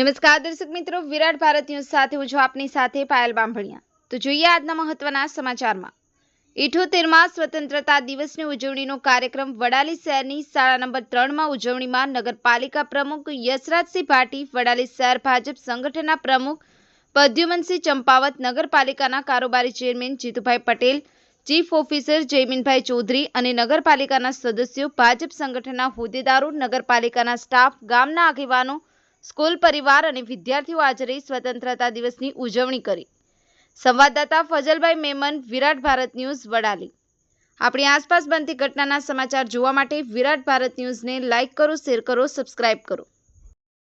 નમસ્કાર દર્શક મિત્રો, વિરાટ ભારત ન્યૂઝ સાથે હું છું આપની સાથે પાયલ બાંભણિયા. તો જોઈએ આજના મહત્વના સમાચારમાં. ઇઠોતેરમાં સ્વતંત્રતા દિવસની ઉજવણીનો કાર્યક્રમ વડાલી શહેરની શાળા નંબર ત્રણમાં ઉજવણીમાં નગરપાલિકા પ્રમુખ યશરાજસિંહ ભાટી, વડાલી શહેર ભાજપ સંગઠનના પ્રમુખ પદ્યુમનસિંહ ચંપાવત, નગરપાલિકાના કારોબારી chairman Jitubhai Patel, chief officer Jayminbhai Chaudhary અને નગરપાલિકાના સદસ્યો ભાજપ સંગઠનના હોદ્દેદારો, નગરપાલિકાના સ્ટાફ, ગામના આગેવાનો સ્કૂલ પરિવાર અને વિદ્યાર્થીઓ હાજર સ્વતંત્રતા દિવસની ઉજવણી કરી. સંવાદદાતા ફજલભાઈ મેમન, વિરાટ ભારત ન્યૂઝ, વડાલી. આપણી આસપાસ બનતી ઘટનાના સમાચાર જોવા માટે વિરાટ ભારત ન્યૂઝને લાઇક કરો, શેર કરો, સબસ્ક્રાઇબ કરો.